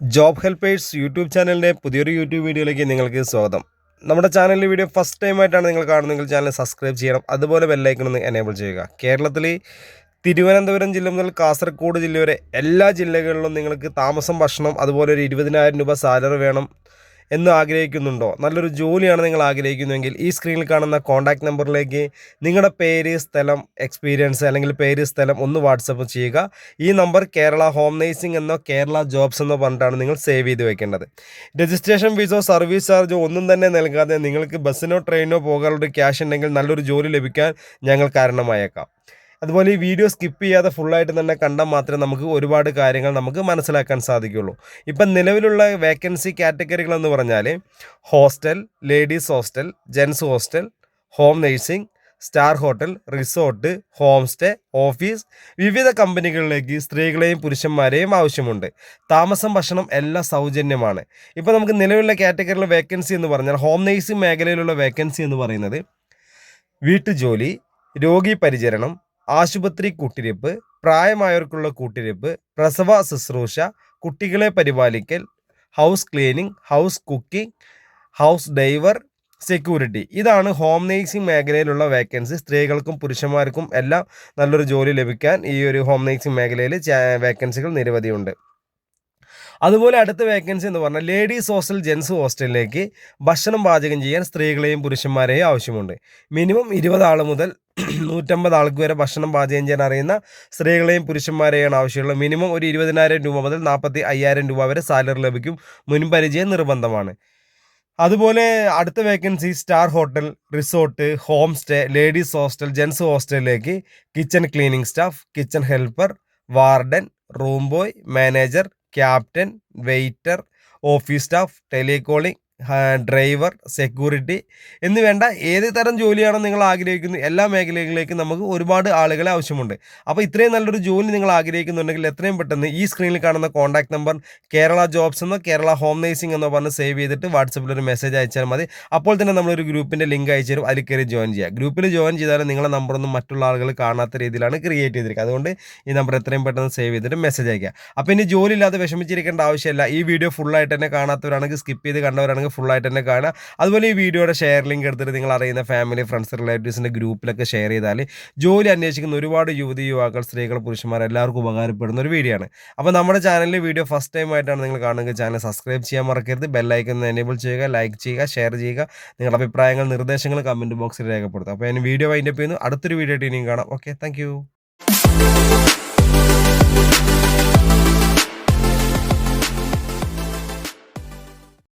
Job helpers YouTube ചാനലിന്റെ പുതിയൊരു YouTube വീഡിയോയിലേക്ക് നിങ്ങൾക്ക് സ്വാഗതം. നമ്മുടെ ചാനലിലെ വീഡിയോ ഫസ്റ്റ് ടൈം ആയിട്ടാണ് നിങ്ങൾ കാണുന്നതെങ്കിൽ ചാനൽ സബ്സ്ക്രൈബ് ചെയ്യണം. അതുപോലെ ബെല്ലൈക്കൺ ഒന്ന് എനേബിൾ ചെയ്യുക. കേരളത്തിൽ തിരുവനന്തപുരം ജില്ല മുതൽ കാസർഗോഡ് ജില്ല വരെ എല്ലാ ജില്ലകളിലും നിങ്ങൾക്ക് താമസം ഭക്ഷണം അതുപോലെ ഒരു ഇരുപതിനായിരം രൂപ സാലറി വേണം. എന്ന് ആഗ്രഹിക്കുന്നുണ്ടോ? നല്ലൊരു ജോലിയാണ് നിങ്ങൾ ആഗ്രഹിക്കുന്നുവെങ്കിൽ ഈ സ്ക്രീനിൽ കാണുന്ന കോൺടാക്ട് നമ്പറിലേക്ക് നിങ്ങളുടെ പേര് സ്ഥലം എക്സ്പീരിയൻസ് അല്ലെങ്കിൽ പേര് സ്ഥലം ഒന്ന് വാട്സപ്പ് ചെയ്യുക. ഈ നമ്പർ കേരള ഹോം നേഴ്സിംഗ് എന്നോ കേരള ജോബ്സ് എന്നോ പറഞ്ഞിട്ടാണ് നിങ്ങൾ സേവ് ചെയ്ത് വെക്കേണ്ടത്. രജിസ്ട്രേഷൻ ഫീസോ സർവീസ് ചാർജോ ഒന്നും തന്നെ നൽകാതെ നിങ്ങൾക്ക് ബസ്സിനോ ട്രെയിനോ പോകാനുള്ള ക്യാഷ് ഉണ്ടെങ്കിൽ നല്ലൊരു ജോലി ലഭിക്കാൻ ഞങ്ങൾ കാരണമായേക്കാം. അതുപോലെ ഈ വീഡിയോ സ്കിപ്പ് ചെയ്യാതെ ഫുള്ളായിട്ട് തന്നെ കണ്ടാൽ മാത്രമേ നമുക്ക് ഒരുപാട് കാര്യങ്ങൾ നമുക്ക് മനസ്സിലാക്കാൻ സാധിക്കുള്ളൂ. ഇപ്പം നിലവിലുള്ള വേക്കൻസി കാറ്റഗറികൾ എന്ന് പറഞ്ഞാൽ hostel ladies hostel gents hostel home nursing star hotel resort home stay office വിവിധ കമ്പനികളിലേക്ക് സ്ത്രീകളെയും പുരുഷന്മാരെയും ആവശ്യമുണ്ട്. താമസം ഭക്ഷണം എല്ലാം സൗജന്യമാണ്. ഇപ്പോൾ നമുക്ക് നിലവിലുള്ള കാറ്റഗറിയിലെ വേക്കൻസി എന്ന് പറഞ്ഞാൽ ഹോം നേഴ്സിംഗ് മേഖലയിലുള്ള വേക്കൻസി എന്ന് പറയുന്നത് വീട്ടുജോലി രോഗി പരിചരണം ആശുപത്രി കൂട്ടിരിപ്പ് പ്രായമായവർക്കുള്ള കൂട്ടിരിപ്പ് പ്രസവ ശുശ്രൂഷ കുട്ടികളെ പരിപാലിക്കൽ house cleaning house cooking house driver security ഇതാണ് ഹോം നേഴ്സിംഗ് മേഖലയിലുള്ള വേക്കൻസി സ്ത്രീകൾക്കും പുരുഷന്മാർക്കും എല്ലാം നല്ലൊരു ജോലി ലഭിക്കാൻ ഈ ഒരു ഹോം നേഴ്സിംഗ് മേഖലയിൽ വേക്കൻസികൾ നിരവധിയുണ്ട് അതുപോലെ അടുത്ത വേക്കൻസി എന്ന് പറഞ്ഞാൽ ലേഡീസ് ഹോസ്റ്റൽ ജെൻസ് ഹോസ്റ്റലിലേക്ക് ഭക്ഷണം പാചകം ചെയ്യാൻ സ്ത്രീകളെയും പുരുഷന്മാരെയും ആവശ്യമുണ്ട്. മിനിമം ഇരുപത് ആൾ മുതൽ നൂറ്റമ്പത് ആൾക്ക് വരെ ഭക്ഷണം പാചകം ചെയ്യാൻ അറിയുന്ന സ്ത്രീകളെയും പുരുഷന്മാരെയാണ് ആവശ്യമുള്ളത്. മിനിമം ഒരു ഇരുപതിനായിരം രൂപ മുതൽ നാൽപ്പത്തി അയ്യായിരം രൂപ വരെ സാലറി ലഭിക്കും. മുൻപരിചയം നിർബന്ധമാണ്. അതുപോലെ അടുത്ത vacancy star hotel resort home stay ladies hostel gents ഹോസ്റ്റലിലേക്ക് kitchen cleaning staff kitchen helper warden room boy manager captain waiter office staff telecalling driver security എന്ന് വേണ്ട ഏത് തരം ജോലിയാണോ നിങ്ങൾ ആഗ്രഹിക്കുന്നത് എല്ലാ മേഖലകളിലേക്കും നമുക്ക് ഒരുപാട് ആളുകളെ ആവശ്യമുണ്ട്. അപ്പോൾ ഇത്രയും നല്ലൊരു ജോലി നിങ്ങൾ ആഗ്രഹിക്കുന്നുണ്ടെങ്കിൽ എത്രയും പെട്ടെന്ന് ഈ സ്ക്രീനിൽ കാണുന്ന കോൺടാക്ട് നമ്പർ കേരള ജോബ്സ് എന്നോ കേരള ഹോം നേഴ്സിംഗ് എന്നോ പറഞ്ഞ് സേവ് ചെയ്തിട്ട് വാട്സപ്പിൽ ഒരു മെസ്സേജ് അയച്ചാൽ മതി. അപ്പോൾ തന്നെ നമ്മളൊരു ഗ്രൂപ്പിന്റെ ലിങ്ക് അയച്ചു തരും അതിൽ കയറി ജോയിൻ ചെയ്യുക. ഗ്രൂപ്പിൽ ജോയിൻ ചെയ്താലും നിങ്ങളുടെ നമ്പറൊന്നും മറ്റുള്ള ആളുകൾ കാണാത്ത രീതിയിലാണ് ക്രിയേറ്റ് ചെയ്തിരിക്കുക. അതുകൊണ്ട് ഈ നമ്പർ എത്രയും പെട്ടെന്ന് സേവ് ചെയ്തിട്ട് മെസ്സേജ് അയക്കുക. അപ്പോൾ ഇനി ജോലി ഇല്ലാതെ വിഷമിച്ചിരിക്കേണ്ട ആവശ്യമില്ല. ഈ വീഡിയോ ഫുള്ളായിട്ട് തന്നെ കാണാത്തവരാണെങ്കിൽ സ്കിപ്പ് ചെയ്ത് കണ്ടവരാണെങ്കിൽ ഫുള്ളായിട്ട് തന്നെ കാണുക. അതുപോലെ ഈ വീഡിയോയുടെ ഷെയർ ലിങ്ക് എടുത്തിട്ട് നിങ്ങൾ അറിയുന്ന ഫാമിലി ഫ്രണ്ട്സ് റിലേറ്റീവ്സിന്റെ ഗ്രൂപ്പിലൊക്കെ ഷെയർ ചെയ്താൽ ജോലി അന്വേഷിക്കുന്ന ഒരുപാട് യുവതി യുവാക്കൾ സ്ത്രീകൾ പുരുഷന്മാർ എല്ലാവർക്കും ഉപകാരപ്പെടുന്ന ഒരു വീഡിയോ ആണ്. അപ്പോൾ നമ്മുടെ ചാനലിൽ വീഡിയോ ഫസ്റ്റ് ടൈം ആയിട്ടാണ് നിങ്ങൾ കാണുന്നത്. ചാനൽ സബ്സ്ക്രൈബ് ചെയ്യാൻ മറക്കരുത്. ബെല്ലൈക്കൺ എനേബിൾ ചെയ്യുക ലൈക്ക് ചെയ്യുക ഷെയർ ചെയ്യുക. നിങ്ങളുടെ അഭിപ്രായങ്ങൾ നിർദ്ദേശങ്ങൾ കമന്റ് ബോക്സിൽ രേഖപ്പെടുത്തുക. അപ്പോൾ ഞാൻ വീഡിയോ വൈൻഡപ്പ് ചെയ്യുന്നു. അടുത്തൊരു വീഡിയോ ആയിട്ട് ഇനിയും കാണാം. Okay thank